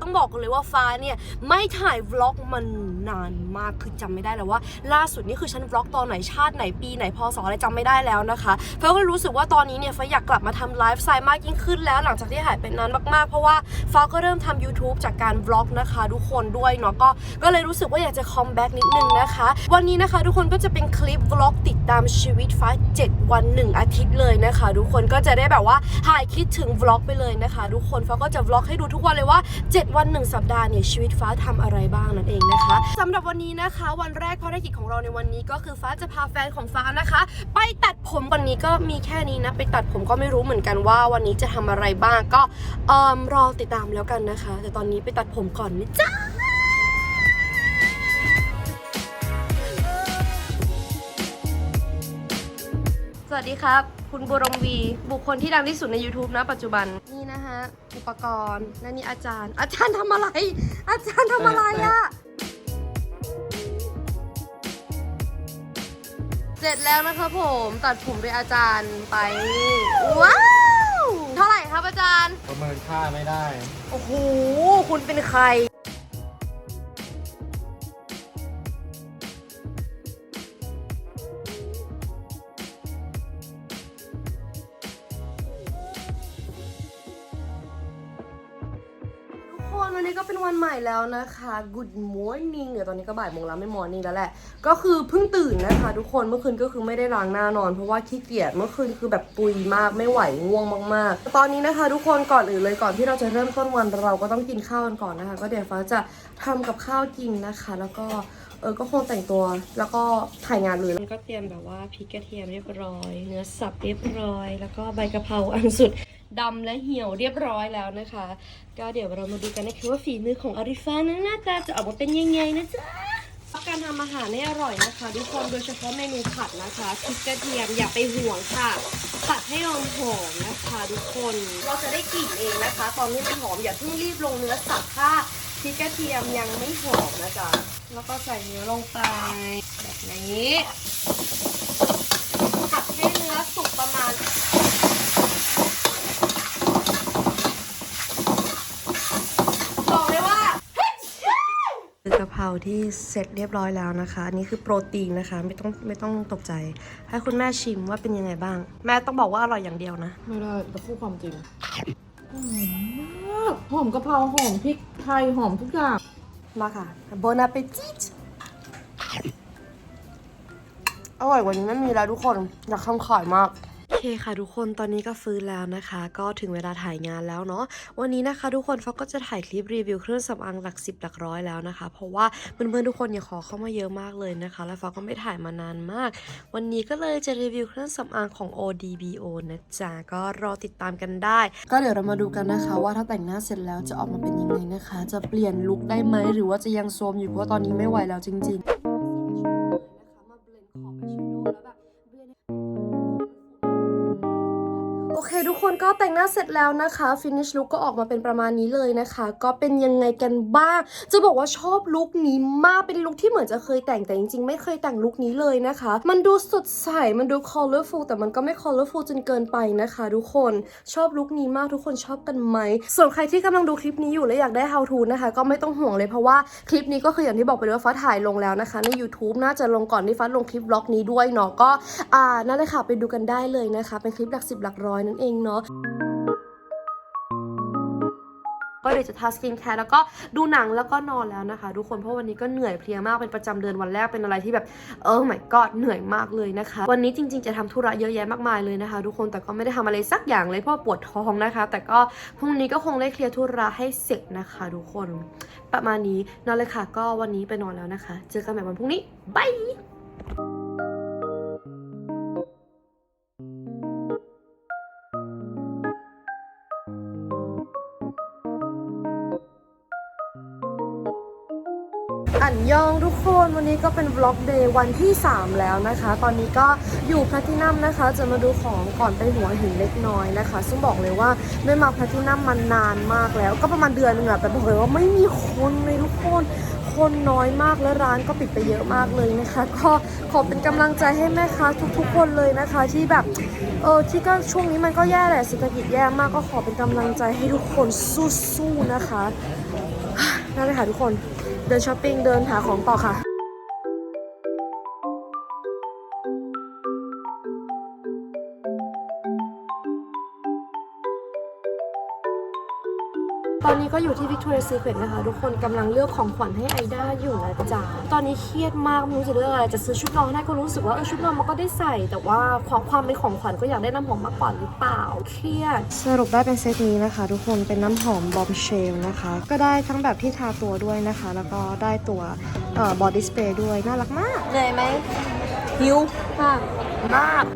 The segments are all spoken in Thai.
ต้องบอกกันเลยว่าฟ้าเนี่ย ไม่ถ่ายวล็อกมันนาน มากคือจำไม่ได้แล้วว่า ล่าสุดนี่คือฉันวล็อกตอนไหนชาติไหนปีไหนพศอะไรจำไม่ได้แล้วนะคะเฟ้าก็รู้สึกว่าตอนนี้เนี่ยเฟ้าอยากกลับมาทำไลฟ์สไตล์มากยิ่งขึ้นแล้ว หลังจากที่หายไปนานมากๆ เพราะว่าฟ้าก็เริ่มทำ YouTube จากการวล็อกนะคะทุกคนด้วยเนาะก็ก็เลยรู้สึกว่าอยากจะคอมแบ็กนิดนึงนะคะ วันนี้นะคะทุกคนก็จะเป็นคลิปวล็อกติดตามชีวิตฟ้า 7 วัน 1 อาทิตย์เลยนะคะ ทุกคนก็จะได้แบบว่าหายคิดถึงวล็อกไปเลยนะคะทุกคนฟ้าก็จะวล็อกให้ดูทุกวันเลยว่า 7 วัน 1 สัปดาห์เนี่ยชีวิตฟ้าทำอะไรบ้างนั่นเองนะคะสำหรับวันนี้นะคะ วันแรกภารกิจของเราในวันนี้ก็คือฟ้าจะพาแฟนของฟ้านะคะ ไปตัดผมวันนี้ก็มีแค่นี้นะ ไปตัดผมก็ไม่รู้เหมือนกันว่าวันนี้จะทำอะไรบ้างก็เอ่อรอติดตามแล้วกันนะคะ แต่ตอนนี้ไปตัดผมก่อนนะจ๊ะสวัสดีครับ คุณบุรมวี บุคคลที่ดังที่สุดใน YouTube นะปัจจุบันนี่นะฮะอุปกรณ์และนี่อาจารย์ อาจารย์ทำอะไร อาจารย์ทำอะไรอะ เสร็จแล้วนะครับผมตัดผมโดยอาจารย์ไป ว้าว เท่าไหร่ครับอาจารย์ ประเมินค่าไม่ได้ โอ้โห คุณเป็นใคร ทุกคนวันนี้ก็เป็นวันใหม่แล้วนะคะ Good morning เดี๋ยวตอนนี้ก็บ่ายโมงแล้วไม่ morning แล้วแหละ ก็คือเพิ่งตื่นนะคะ ทุกคนเมื่อคืนก็คือไม่ได้ล้างหน้านอน เพราะว่าขี้เกียจเมื่อคืนคือแบบปุยมากไม่ไหวง่วงมากๆ ตอนนี้นะคะ ทุกคนก่อนอื่นเลยก่อนที่เราจะเริ่มต้นวันเราก็ต้องกินข้าวกันก่อนนะคะ ก็เดี๋ยวฟ้าจะทำกับข้าวกินนะคะ แล้วก็เออก็คงแต่งตัวแล้วก็ถ่ายงานเลยก็เตรียมแบบว่าพริกกระเทียมเรียบร้อย เนื้อสับเรียบร้อย แล้วก็ใบกะเพราอันสุดดำและเหี่ยวเรียบร้อยแล้วนะคะ ก็เดี๋ยวเรามาดูกันนะคะว่าฝีมือของอาริฟานั้นหน้าตาจะออกมาเป็นยังไงนะจ๊ะ การทำอาหารให้อร่อยนะคะทุกคนโดยเฉพาะเมนูผัดนะคะพริกกระเทียมอย่าไปห่วงค่ะ ผัดให้หอมหอมนะคะทุกคนเราจะได้กลิ่นเองนะคะ ตอนนี้มันหอมอย่าเพิ่งรีบลงเนื้อสับถ้าพริกกระเทียมยังไม่หอมนะจ๊ะแล้วก็ใส่เนื้อลงไปแบบนี้ผัดให้เนื้อสุกประมาณ บอกเลยว่า คือกะเพ ราที่เสร็จเรียบร้อยแล้วนะคะอันนี้คือโปรตีนนะคะไม่ต้องไม่ต้องตกใจ ให้คุณแม่ชิมว่าเป็นยังไงบ้าง แม่ต้องบอกว่าอร่อยอย่างเดียวนะ ไม่ได้จะพูดความจริงหอมมากหอมกะเพราหอมพริกไทยหอมทุกอย่าง มาค่ะบน a p เป t i t อร่อยกว่านี้ไม่มีแล้วทุกคน อยากทำขายมากโอ เคค่ะทุกคนตอนนี้ก็ฟื้นแล้วนะคะ ก็ถึงเวลาถ่ายงานแล้วเนาะวันนี้นะคะ ทุกคนฟอกก็จะถ่ายคลิปรีวิวเครื่องสำอางหลักสิบหลักร้อยแล้วนะคะ เพราะว่าเพื่อนๆทุกคนเนี่ยขอเข้ามาเยอะมากเลยนะคะ แล้วฟอกก็ไม่ถ่ายมานานมาก วันนี้ก็เลยจะรีวิวเครื่องสำอางของ ODBO นะจ๊ะก็รอติดตามกันได้ ก็เดี๋ยวเรามาดูกันนะคะ ว่าถ้าแต่งหน้าเสร็จแล้วจะออกมาเป็นยังไงนะคะ จะเปลี่ยนลุคได้ไหมหรือว่าจะยังโซมอยู่เพราะว่าตอนนี้ไม่ไหวแล้วจริง ๆ คทุกคนก็แต่งหน้าเสร็จแล้วนะคะ finish look ก็ออกมาเป็นประมาณนี้เลยนะคะ ก็เป็นยังไงกันบ้าง จะบอกว่าชอบลุคนี้มากเป็นลุคที่เหมือนจะเคยแต่งแต่จริงๆ ไม่เคยแต่งลุคนี้เลยนะคะ มันดูสดใสมันดู colorful แต่มันก็ไม่ colorful จนเกินไปนะคะทุกคนชอบลุคนี้มากทุกคนชอบกันไหม ส่วนใครที่กำลังดูคลิปนี้อยู่และอยากได้ how to นะคะ ก็ไม่ต้องห่วงเลยเพราะว่าคลิปนี้ก็คืออย่างที่บอกไปเลยว่าฟ้าถ่ายลงแล้วนะคะ ใน YouTube น่าจะลงก่อนที่ฟ้าลงคลิปบล็อกนี้ด้วยเนาะก็อ่านั่นเลยค่ะไปดูกันได้เลยนะคะ เป็นคลิปหลักสิบหลักร้อยนั่นเองเนาะก็เดี๋ยวจะทาสกินแคร์แล้วก็ดูหนังแล้วก็นอนแล้วนะคะ ทุกคนเพราะวันนี้ก็เหนื่อยเพลียมากเป็นประจำเดือนวันแรกเป็นอะไรที่แบบเออ my god เหนื่อยมากเลยนะคะ วันนี้จริง ๆจะทำธุระเยอะแยะมากมายเลยนะคะ ทุกคนแต่ก็ไม่ได้ทำอะไรสักอย่างเลยเพราะปวดท้องนะคะ แต่ก็พรุ่งนี้ก็คงได้เคลียร์ธุระให้เสร็จนะคะ ทุกคนประมาณนี้นอนเลยค่ะ ก็วันนี้ไปนอนแล้วนะคะ เจอกันใหม่วันพรุ่งนี้บาย นี้ก็เป็นวล็อกเดย์วันที่ 3 แล้วนะคะ ตอนนี้ก็อยู่แพลทินัมนะคะ จะมาดูของก่อนไปหัวหินเล็กน้อยนะคะ ซึ่งบอกเลยว่าไม่มาแพลทินัมมานานมากแล้ว ก็ประมาณเดือนนึงอะแต่บอกเลยว่าไม่มีคนเลยทุกคนคนน้อยมากและร้านก็ปิดไปเยอะมากเลยนะคะ ก็ขอเป็นกำลังใจให้แม่ค้าทุกๆ คนเลยนะคะ ที่แบบเออที่ก็ช่วงนี้มันก็แย่แหละเศรษฐกิจแย่มากก็ขอเป็นกำลังใจให้ทุกคนสู้ๆนะคะนั่นเลยค่ะทุกคนเดินช้อปปิ้งเดินหาของต่อค่ะ ตอนนี้ก็อยู่ที่ Victoria's Secret นะคะ ทุกคนกำลังเลือกของขวัญให้ไอด้าอยู่นะจ๊ะ ตอนนี้เครียดมากไม่รู้จะเลือกอะไร จะซื้อชุดนอนให้ก็รู้สึกว่าเออชุดนอนมันก็ได้ใส่ แต่ว่าความความเป็นของขวัญก็อยากได้น้ำหอมมากกว่าหรือเปล่า เครียด สรุปได้เป็นเซตนี้นะคะ ทุกคนเป็นน้ำหอมบอมเชลนะคะ ก็ได้ทั้งแบบที่ทาตัวด้วยนะคะ แล้วก็ได้ตัวเอ่อบอดี้สเปรย์ด้วยน่ารักมาก เหนื่อยไหมหิวมากมาก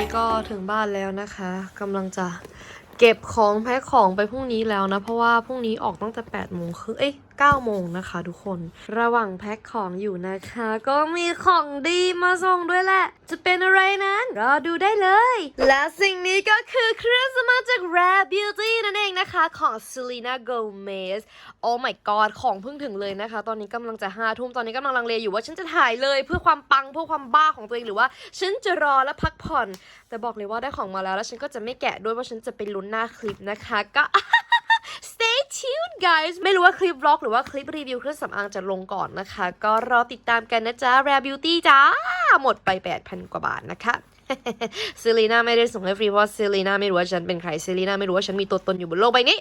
นี้ก็ถึงบ้านแล้วนะคะกำลังจะเก็บของแพ็คของไปพรุ่งนี้แล้วนะ เพราะว่าพรุ่งนี้ออกตั้งแต่8โมงคือเอ้ย 9โมงนะคะ ทุกคนระหว่างแพ็คของอยู่นะคะ ก็มีของดีมาส่งด้วยแหละ จะเป็นอะไรนั้นรอดูได้เลย และสิ่งนี้ก็คือเครื่องสำอาจาก Rare Beauty นั่นเองนะคะของ Selena Gomez Oh my god ของเพิ่งถึงเลยนะคะ ตอนนี้กำลังจะห้าทุ่มตอนนี้กำลังลังเลอยู่ว่าฉันจะถ่ายเลยเพื่อความปังเพื่อความบ้าของตัวเองหรือว่า ฉันจะรอและพักผ่อน แต่บอกเลยว่าได้ของมาแล้วแล้วฉันก็จะไม่แกะด้วยว่าฉันจะไปลุ้นหน้าคลิปนะคะก็ stay tuned guys ไม่รู้ว่าคลิปบล็อกหรือว่าคลิปรีวิวเครื่องสำอางจะลงก่อนนะคะ ก็รอติดตามกันนะจ๊ะ Rare Beauty จ้า หมดไป 8,000 กว่าบาทนะคะซ e ลีน่าไม่ได้ส่งให้ฟรีเพราะซ e ลีน่าไม่รู้ว่าฉันเป็นใครซ e ลีน่าไม่รู้ว่าฉันมีตัวตนอยู่บนโลกใบนี้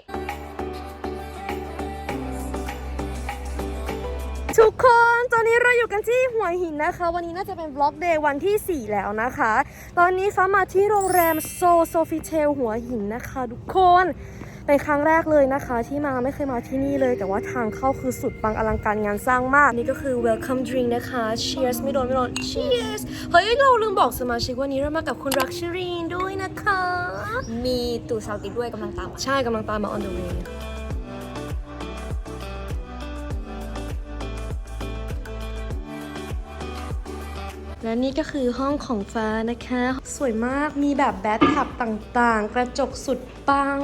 ทุกคนตอนนี้เราอยู่กันที่หัวหินนะคะ วันนี้น่าจะเป็นบล็อกเดย์วันที่ 4 แล้วนะคะ ตอนนี้ฟ้ามาที่โรงแรมโซโซฟิเทลหัวหินนะคะ ทุกคน เป็นครั้งแรกเลยนะคะ ที่มาไม่เคยมาที่นี่เลย แต่ว่าทางเข้าคือสุดปังอลังการงานสร้างมาก นี่ก็คือ welcome drink นะคะ cheers ไม่โดนไม่โดน cheers เฮ้ย เราลืมบอกสมาชิกวันนี้เรามากับคุณรักชรีนด้วยนะคะ มีตู่ซาวติดด้วยกำลังตามมาใช่กำลังตามมา on the way และนี่ก็คือห้องของฟ้านะคะ สวยมากมีแบบแบททับต่างๆ กระจกสุดปัง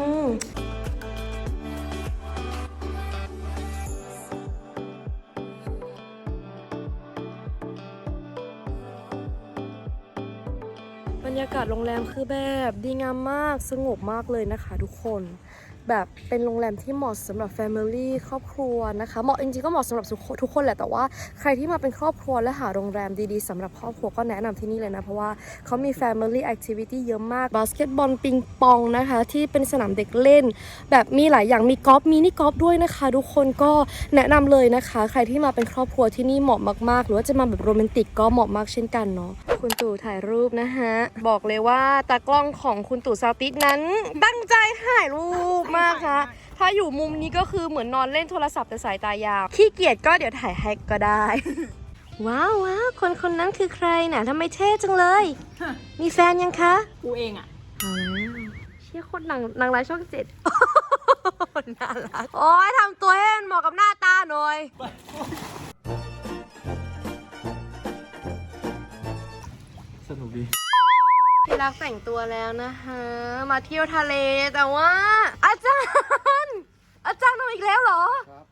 ากาศโรงแรมคือแบบดีงามมากสงบมากเลยนะคะทุกคน แบบเป็นโรงแรมที่เหมาะสำหรับ Family ครอบครัวนะคะเหมาะจริงๆก็เหมาะสำหรับทุกคนแหละแต่ว่าใครที่มาเป็นครอบครัวและหาโรงแรมดีๆสำหรับครอบครัวก็แนะนำที่นี่เลยนะ เพราะว่าเขามี Family Activity เยอะมากบาสเกตบอลปิงปองนะคะ ที่เป็นสนามเด็กเล่น แบบมีหลายอย่างมีกอล์ฟมินิกอล์ฟด้วยนะคะ ทุกคนก็แนะนำเลยนะคะ ใครที่มาเป็นครอบครัวที่นี่เหมาะมากๆ หรือว่าจะมาแบบโรแมนติกก็เหมาะมากเช่นกันเนาะคุณตู่ถ่ายรูปนะฮะบอกเลยว่าตากล้องของคุณตู่ซาติสนั้นตั้งใจถ่ายรูปมากค่ะ ถ้าอยู่มุมนี้ก็คือเหมือนนอนเล่นโทรศัพท์แต่สายตายาว ขี้เกียจก็เดี๋ยวถ่ายให้ก็ได้ ว้าวว้าวคนคนนั้นคือใครน่ะทำไมเท่จังเลย มีแฟนยังคะ กูเองอะเอาแล้วเชี่ยโคตรนางนางร้ายช่องเจ็ดน่ารัก โอ้ยทำตัวให้มันเหมาะกับหน้าตาหน่อย สนุกดีที่รักแต่งตัวแล้วนะคะ มาเที่ยวทะเลแต่ว่า อาจารย์ อาจารย์ทำอีกแล้วเหรอ ครับ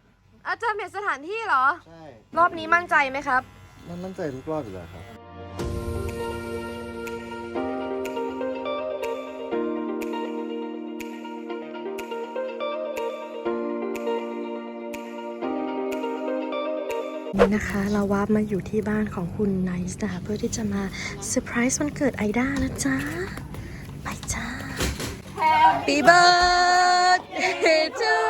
อาจารย์เปลี่ยนสถานที่เหรอ ใช่ รอบนี้มั่นใจไหมครับ มันมั่นใจทุกรอบอยู่แล้วครับ นี่นะคะเราวาร์ปมาอยู่ที่บ้านของคุณไนซ์นะคะเพื่อที่จะมาเซอร์ไพรส์วันเกิดไอด้านะจ๊ะ ไปจ้า Happy birthday to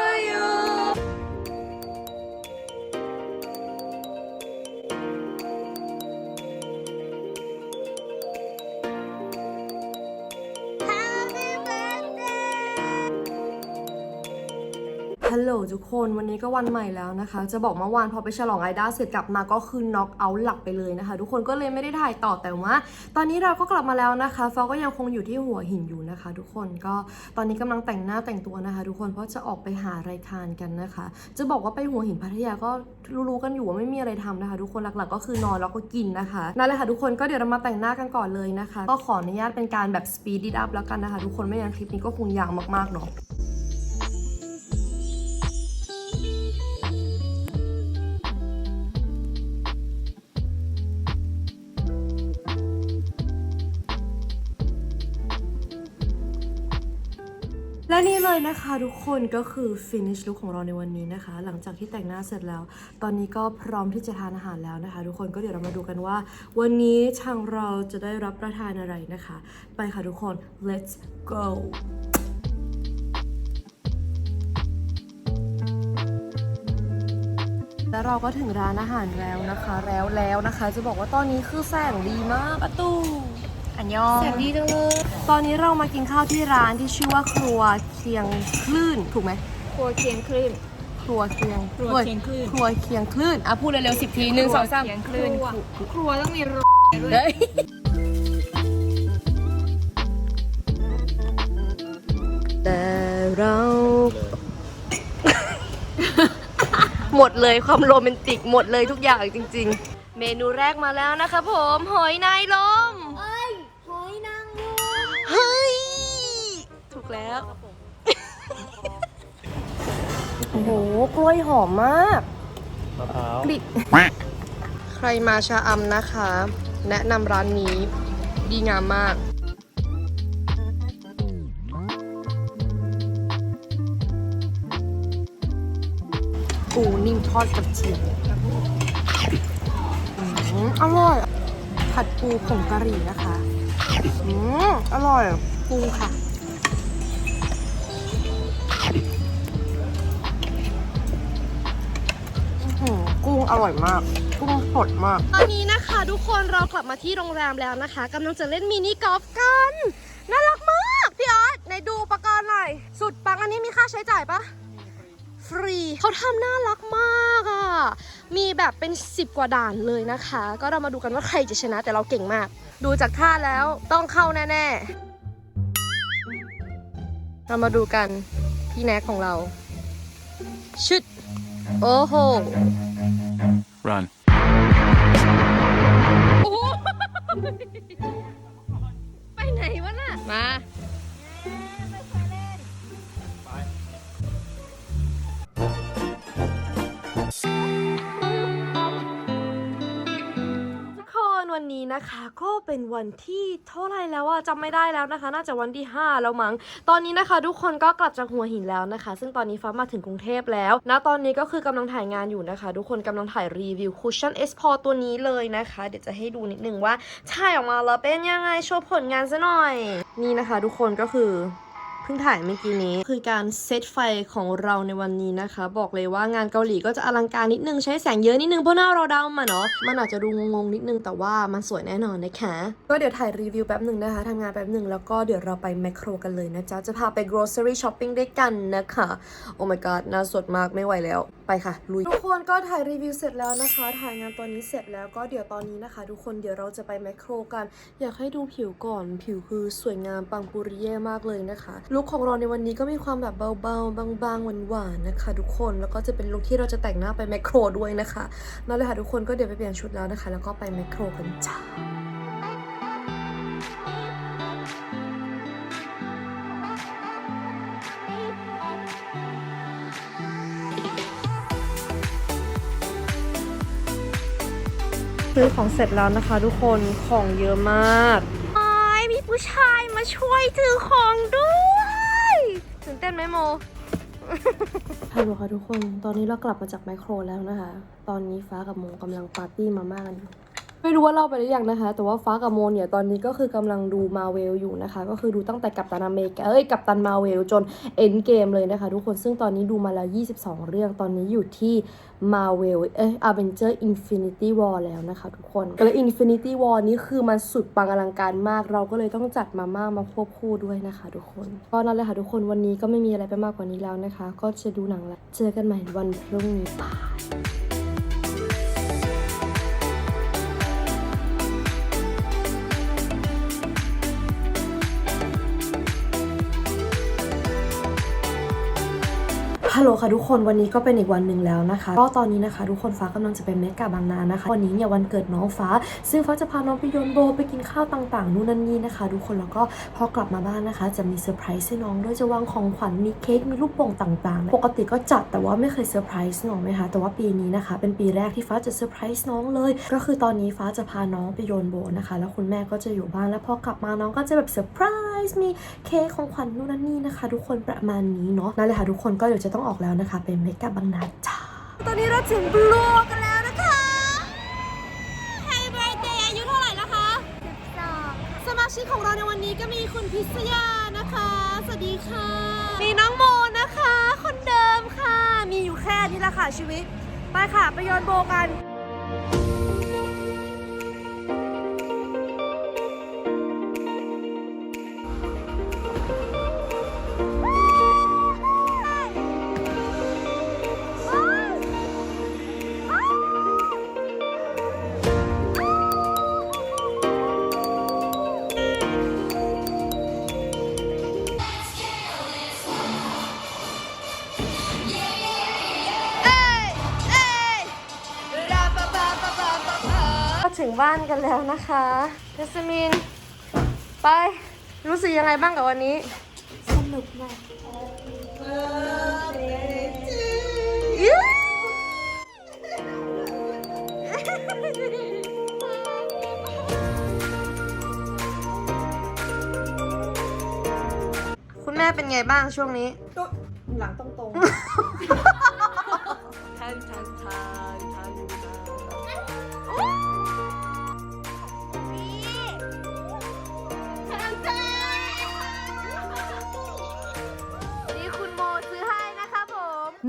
ฮัลโหลทุกคนวันนี้ก็วันใหม่แล้วนะคะ จะบอกเมื่อวานพอไปฉลองไอด้าเสร็จกลับมาก็คือน็อกเอาท์หลับไปเลยนะคะ ทุกคนก็เลยไม่ได้ถ่ายต่อแต่ว่าตอนนี้เราก็กลับมาแล้วนะคะฟอก็ยังคงอยู่ที่หัวหินอยู่นะคะ ทุกคนก็ตอนนี้กำลังแต่งหน้าแต่งตัวนะคะ ทุกคนเพราะจะออกไปหาอะไรทานกันนะคะ จะบอกว่าไปหัวหินพัทยาก็รู้ๆกันอยู่ว่าไม่มีอะไรทำนะคะ ทุกคนหลักๆ ก็คือนอนแล้วก็กินนะคะนั่นแหละค่ะทุกคนก็เดี๋ยวเรามาแต่งหน้ากันก่อนเลยนะคะ ก็ขออนุญาตเป็นการแบบ speed it up แล้วกันนะคะ ทุกคนไม่งั้นคลิปนี้ก็คงยาวมากๆเนาะ และนี่เลยนะคะทุกคนก็คือ finish look ของเราในวันนี้นะคะ หลังจากที่แต่งหน้าเสร็จแล้ว ตอนนี้ก็พร้อมที่จะทานอาหารแล้วนะคะ ทุกคนก็เดี๋ยวเรามาดูกันว่า วันนี้ทางเราจะได้รับประทานอะไรนะคะ ไปค่ะทุกคน let's go แล้วเราก็ถึงร้านอาหารแล้วนะคะ แล้วแล้วนะคะ จะบอกว่าตอนนี้คือแสงดีมากอะตู อันยองแสงดีจังเลย ตอนนี้เรามากินข้าวที่ร้านที่ชื่อว่าครัวเคียงคลื่นถูกไหมครัวเคียงคลื่น ครัวเคียงครัวเคียงคลื่น ครัวเคียงคลื่นอะพูดเร็วๆสิบทีหนึ่งสองสามเคียงคลื่น ครัวต้องมีรเฮ้ยแต่เรา หมดเลยความโรแมนติกหมดเลยทุกอย่างจริง ๆ เมนูแรกมาแล้วนะคะผม หอยนายลม แล้ว โอ้โห กล้วยหอมมาก มะพร้าวกลิ่น ใครมาชาอำนะคะ แนะนำร้านนี้ดีงามมาก ปูนิ่มทอดกระเทียมอืมอร่อย ผัดปูผงกะหรี่นะคะ อืมอร่อยปูค่ะ อร่อยมากกุ้งสดมาก ตอนนี้นะคะทุกคนเรากลับมาที่โรงแรมแล้วนะคะกำลังจะเล่นมินิกอล์ฟกันน่ารักมากพี่ออสไหนดูอุปกรณ์หน่อย สุดปังอันนี้มีค่าใช้จ่ายปะฟรีเขาทำน่ารักมากอะ่ะ มีแบบเป็น 10 กว่าด่านเลยนะคะ ก็เรามาดูกันว่าใครจะชนะแต่เราเก่งมาก ดูจากท่าแล้วต้องเข้าแน่ๆ เรามาดูกันพี่แน็กของเราชึดโอ้โห Run. วันนี้นะคะก็เป็นวันที่เท่าไรแล้วอะจำไม่ได้แล้วนะคะ น่าจะวันที่ 5 แล้วมั้งตอนนี้นะคะ ทุกคนก็กลับจากหัวหินแล้วนะคะ ซึ่งตอนนี้ฟ้ามาถึงกรุงเทพแล้วนะตอนนี้ก็คือกำลังถ่ายงานอยู่นะคะ ทุกคนกำลังถ่ายรีวิวคุชชั่นเอสพอตัวนี้เลยนะคะ เดี๋ยวจะให้ดูนิดนึงว่าถ่ายออกมาแล้วเป็นยังไงโชว์ผลงานซะหน่อย นี่นะคะ ทุกคนก็คือ เพิ่งถ่ายเมื่อกี้นี้ คือการเซตไฟของเราในวันนี้นะคะ บอกเลยว่างานเกาหลีก็จะอลังการนิดนึงใช้แสงเยอะนิดนึงเพราะหน้าเราดำมาเนาะมันอาจจะดูงงๆนิดนึงแต่ว่ามันสวยแน่นอนนะคะก็เดี๋ยวถ่ายรีวิวแป๊บหนึ่งนะคะทำงานแป๊บหนึ่งแล้วก็เดี๋ยวเราไปแมคโครกันเลยนะจ๊ะจะพาไป grocery shopping ด้วยกันนะคะโอ้ my god หน่าสดมากไม่ไหวแล้วไปค่ะลุยทุกคนก็ถ่ายรีวิวเสร็จแล้วนะคะ ถ่ายงานตอนนี้เสร็จแล้วก็เดี๋ยวตอนนี้นะคะ ทุกคนเดี๋ยวเราจะไปแมคโครกัน อยากให้ดูผิวก่อนผิวคือสวยงามปังปุริเย่มากเลยนะคะลุคของเราในวันนี้ก็มีความแบบเบาๆ บางๆ หวานๆ นะคะ ทุกคน แล้วก็จะเป็นลุคที่เราจะแต่งหน้าไปแมคโครด้วยนะคะนั่นเลยค่ะทุกคน ก็เดี๋ยวไปเปลี่ยนชุดแล้วนะคะ แล้วก็ไปแมคโครกันจ้าซื้อของเสร็จแล้วนะคะ ทุกคน ของเยอะมากไอ้มีผู้ชายมาช่วยถือของด้วย เต้นไหมโมฮัลโหลค่ะทุกคน ตอนนี้เรากลับมาจากไมโครแล้วนะคะ ตอนนี้ฟ้ากับโมกำลังปาร์ตี้มาม่ากันอยู่ ไม่รู้ว่าเล่าไปหรือยังนะคะ แต่ว่าฟ้ากับโมเนี่ยตอนนี้ก็คือกำลังดูมาเวลอยู่นะคะ ก็คือดูตั้งแต่กัปตันอเมริกาเอ้ยกัปตันมาเวลจนเอ็นเกมเลยนะคะ ทุกคนซึ่งตอนนี้ดูมาแล้ว 22 เรื่องตอนนี้อยู่ที่มาเวลเอ้ยอเวนเจอร์อินฟินิตี้วอลแล้วนะคะ ทุกคนแล้วอินฟินิตี้วอลนี้คือมันสุดปังอลังการมาก เราก็เลยต้องจัดมาม่ามาควบคู่ด้วยนะคะ ทุกคนก็นั่นแหละค่ะทุกคนวันนี้ก็ไม่มีอะไรไปมากกว่านี้แล้วนะคะ ก็จะดูหนังแล้วเจอกันใหม่วันพรุ่งนี้บาย ฮัลโหลค่ะทุกคนวันนี้ก็เป็นอีกวันหนึ่งแล้วนะคะก็ตอนนี้นะคะ ทุกคนฟ้ากำลังจะไปเมกาบางนานะคะ วันนี้เนี่ยวันเกิดน้องฟ้า ซึ่งฟ้าจะพาน้องไปโยนโบไปกินข้าวต่างๆนู่นนั่นนี่นะคะ ทุกคนแล้วก็พอกลับมาบ้านนะคะ จะมีเซอร์ไพรส์ให้น้องด้วยจะวางของขวัญมีเค้กมีลูกโป่งต่างๆ ปกติก็จัดแต่ว่าไม่เคยเซอร์ไพรส์น้องไหมคะแต่ว่าปีนี้นะคะ เป็นปีแรกที่ฟ้าจะเซอร์ไพรส์น้องเลย ก็คือตอนนี้ฟ้าจะพาน้องไปโยนโบนะคะ แล้วคุณแม่ก็จะอยู่บ้านแล้วพอกลับมาน้องก็จะแบบเซอร์ไพรส์มีเค้กของขวัญนู่นนั่นนี่นะคะ ทุกคนประมาณนี้เนาะนั่นเลยค่ะทุกคนก็เดี๋ยวจะต้องออกแล้วนะคะ เป็นเมกาบางนาจ้าตอนนี้เราถึงบลูกันแล้วนะคะไฮเบรียเดย์อายุเท่าไหร่แล้วคะสมาชิกของเราในวันนี้ก็มีคุณพิษยานะคะ สวัสดีค่ะ มีน้องโมนะคะ คนเดิมค่ะ มีอยู่แค่นี้แหละค่ะชีวิต ไปค่ะ ไปโยนโบกัน ถึงบ้านกันแล้วนะคะเจสมิน ไป รู้สึกยังไงบ้างกับวันนี้ สนุกมากคุณแม่เป็นไงบ้างช่วงนี้ หลังตรงทั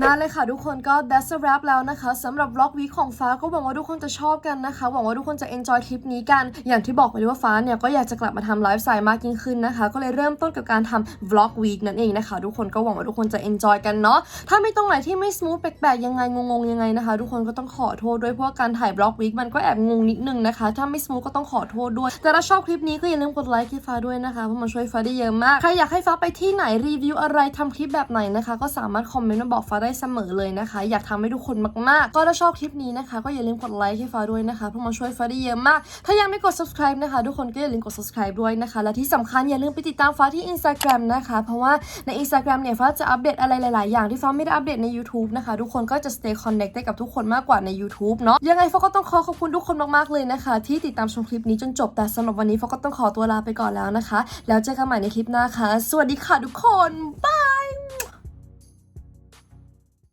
นั่นเลยค่ะทุกคนก็ that's a wrap แล้วนะคะสำหรับ vlog week ของฟ้าก็หวังว่าทุกคนจะชอบกันนะคะหวังว่าทุกคนจะ enjoy คลิปนี้กัน อย่างที่บอกไปเลยว่าฟ้าเนี่ยก็อยากจะกลับมาทำไลฟ์สไตล์มากยิ่งขึ้นนะคะ ก็เลยเริ่มต้นกับการทำ vlog week นั่นเองนะคะ ทุกคนก็หวังว่าทุกคนจะ enjoy กันเนาะถ้าไม่ตรงไหนที่ไม่ smooth แปลกๆยังไงงงๆยังไงนะคะ ทุกคนก็ต้องขอโทษด้วยเพราะการถ่าย vlog week มันก็แอบงงนิดนึงนะคะ ถ้าไม่ smooth ก็ต้องขอโทษด้วย แต่ถ้าชอบคลิปนี้ก็อย่าลืมกดไลค์ให้ฟ้าด้วยนะคะเพราะมันช่วยฟ้าได้เยอะมากใครอยากให้ฟ้าไปที่ไหนรีวิวอะไรทำคลิปแบบไหนนะคะ ก็สามารถคอมเมนต์มาบอกฟ้าได้เสมอเลยนะคะ อยากทำให้ทุกคนมากๆ ก็ถ้าชอบคลิปนี้นะคะ ก็อย่าลืมกดไลค์ให้ฟ้าด้วยนะคะ เพราะมันช่วยฟ้าได้เยอะมาก ถ้ายังไม่กด subscribe นะคะ ทุกคนก็อย่าลืมกด subscribe ด้วยนะคะ และที่สำคัญอย่าลืมไปติดตามฟ้าที่ Instagram นะคะ เพราะว่าใน Instagram เนี่ยฟ้าจะอัปเดตอะไรหลาย ๆ อย่างที่ฟ้าไม่ได้อัปเดตใน YouTube นะคะ ทุกคนก็จะ stay connected กับทุกคนมากกว่าใน YouTube เนาะยังไงฟ้าก็ต้องขอขอบคุณทุกคนมากๆเลยนะคะ ที่ติดตามชมคลิปนี้จนจบแต่สำหรับวันนี้ฟ้าก็ต้องขอตัวลาไปก่อนแล้วนะคะ แล้วเจอกันใหม่ในคลิปหน้าค่ะ สวัสดีค่ะทุกคนบาย